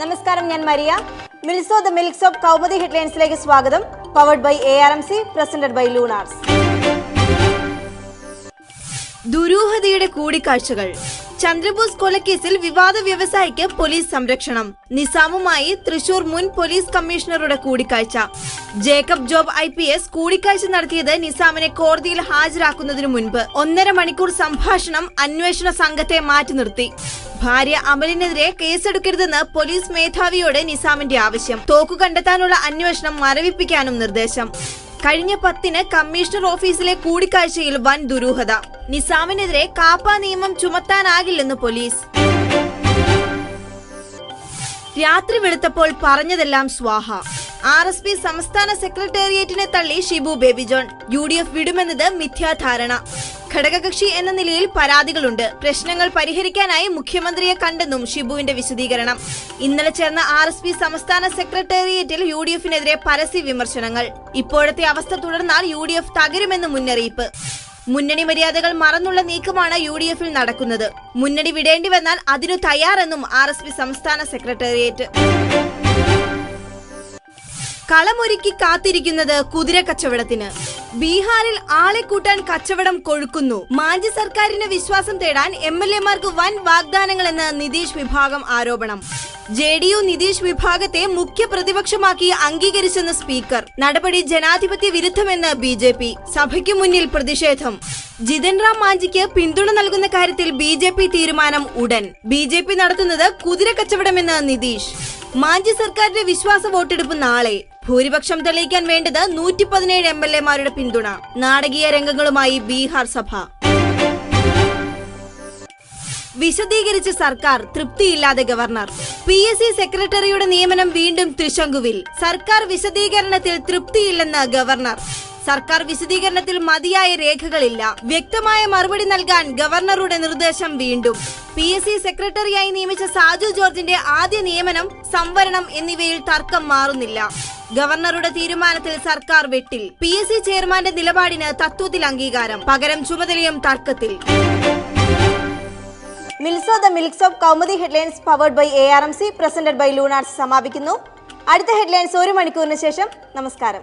നമസ്കാരം ഞാൻ മരിയ. മിൽസോ ദ മിൽക്സ് ഓഫ് കൗമുദി ഹെഡ്ലൈൻസിലേക്ക് സ്വാഗതം. Powered by A R M C presented by Lunars. ദുരൂഹതയുടെ കൂടിക്കാഴ്ചകൾ. ചന്ദ്രബോസ് കൊലക്കേസിൽ വിവാദ വ്യവസായിക്ക് പോലീസ് സംരക്ഷണം. നിസാമുമായി തൃശൂർ മുൻ പോലീസ് കമ്മീഷണറുടെ കൂടിക്കാഴ്ച. Jacob Job I P S കൂടിക്കാഴ്ച നടത്തിയത് നിസാമിനെ കോടതിയിൽ ഹാജരാക്കുന്നതിനു മുൻപ്. ഒന്നര മണിക്കൂർ സംഭാഷണം അന്വേഷണ സംഘത്തെ മാറ്റി നിർത്തി. ഭാര്യ അമലിനെതിരെ കേസെടുക്കരുതെന്ന് പോലീസ് മേധാവിയോട് നിസാമിന്റെ ആവശ്യം. തോക്കു കണ്ടെത്താനുള്ള അന്വേഷണം മരവിപ്പിക്കാനും നിർദ്ദേശം. കഴിഞ്ഞ പത്തിന് കമ്മീഷണർ ഓഫീസിലെ കൂടിക്കാഴ്ചയിൽ വൻ ദുരൂഹത. നിസാമിനെതിരെ കാപ്പ നിയമം ചുമത്താനാകില്ലെന്ന് പോലീസ്. രാത്രി വെളുത്തപ്പോൾ പറഞ്ഞതെല്ലാം സ്വാഹ. ആർ എസ് പി സംസ്ഥാന സെക്രട്ടേറിയറ്റിനെ തള്ളി Shibu Baby John U D F വിടുമെന്നത് മിഥ്യാധാരണ. ഘടകകക്ഷി എന്ന നിലയിൽ പരാതികളുണ്ട്. പ്രശ്നങ്ങൾ പരിഹരിക്കാനായി മുഖ്യമന്ത്രിയെ കണ്ടെന്നും ഷിബുവിന്റെ വിശദീകരണം. ഇന്നലെ ചേർന്ന ആർ എസ് പി സംസ്ഥാന സെക്രട്ടേറിയറ്റിൽ യു ഡി എഫിനെതിരെ പരസ്യ വിമർശനങ്ങൾ. ഇപ്പോഴത്തെ അവസ്ഥ തുടർന്നാൽ യു ഡി എഫ് തകരുമെന്ന് മുന്നറിയിപ്പ്. മുന്നണി മര്യാദകൾ മറന്നുള്ള നീക്കമാണ് യു ഡി എഫിൽ നടക്കുന്നത്. മുന്നണി വിടേണ്ടി വന്നാൽ അതിനു തയ്യാറെന്നും ആർ എസ് പി സംസ്ഥാന സെക്രട്ടേറിയറ്റ്. കളമൊരുക്കി കാത്തിരിക്കുന്നത് കുതിര കച്ചവടത്തിന്. ബീഹാറിൽ ആളെ കൂട്ടാൻ കച്ചവടം കൊഴുക്കുന്നു. മാഞ്ചി സർക്കാരിന് വിശ്വാസം തേടാൻ എം എൽ എമാർക്ക് വൻ വാഗ്ദാനങ്ങളെന്ന് നിതീഷ് വിഭാഗം ആരോപണം. ജെ ഡി യു നിതീഷ് വിഭാഗത്തെ മുഖ്യ പ്രതിപക്ഷമാക്കി അംഗീകരിച്ചെന്ന് സ്പീക്കർ. നടപടി ജനാധിപത്യ വിരുദ്ധമെന്ന് ബി ജെ പി. സഭയ്ക്ക് മുന്നിൽ പ്രതിഷേധം. ജിതൻ റാം മാഞ്ചിക്ക് പിന്തുണ നൽകുന്ന കാര്യത്തിൽ ബി ജെ പി തീരുമാനം ഉടൻ. ബി ജെ പി നടത്തുന്നത് കുതിര കച്ചവടമെന്ന് നിതീഷ്. മാഞ്ചി സർക്കാരിന്റെ വിശ്വാസ വോട്ടെടുപ്പ് നാളെ. ഭൂരിപക്ഷം തെളിയിക്കാൻ വേണ്ടത് നൂറ്റി പതിനേഴ് എം എൽ എമാരുടെ പിന്തുണ. നാടകീയ രംഗങ്ങളുമായി ബീഹാർ സഭ. വിശദീകരിച്ച് സർക്കാർ തൃപ്തിയില്ലാതെ ഗവർണർ. പി എസ് സി സെക്രട്ടറിയുടെ നിയമനം വീണ്ടും തൃശങ്കുവിൽ. സർക്കാർ വിശദീകരണത്തിൽ തൃപ്തിയില്ലെന്ന് ഗവർണർ. സർക്കാർ വിശദീകരണത്തിൽ മതിയായ രേഖകളില്ല. വ്യക്തമായ മറുപടി നൽകാൻ ഗവർണറുടെ നിർദ്ദേശം വീണ്ടും. പി എസ് സി സെക്രട്ടറിയായി നിയമിച്ച സാജു ജോർജിന്റെ ആദ്യ നിയമനം സംവരണം എന്നിവയിൽ തർക്കം മാറുന്നില്ല. ഗവർണറുടെ തീരുമാനത്തിൽ സർക്കാർ വെട്ടിൽ. പി എസ് സി ചെയർമാന്റെ നിലപാടിന് തത്വത്തിൽ അംഗീകാരം. പകരം ചുമതലയും തർക്കത്തിൽ. മിൽസോ the മിൽക്സ് of Kaumudi headlines powered by A R M C presented by Lunars സമാപിക്കുന്നു. അടുത്ത ഹെഡ്ലൈൻസ് ഒരു മണിക്കൂറിന് ശേഷം. നമസ്കാരം.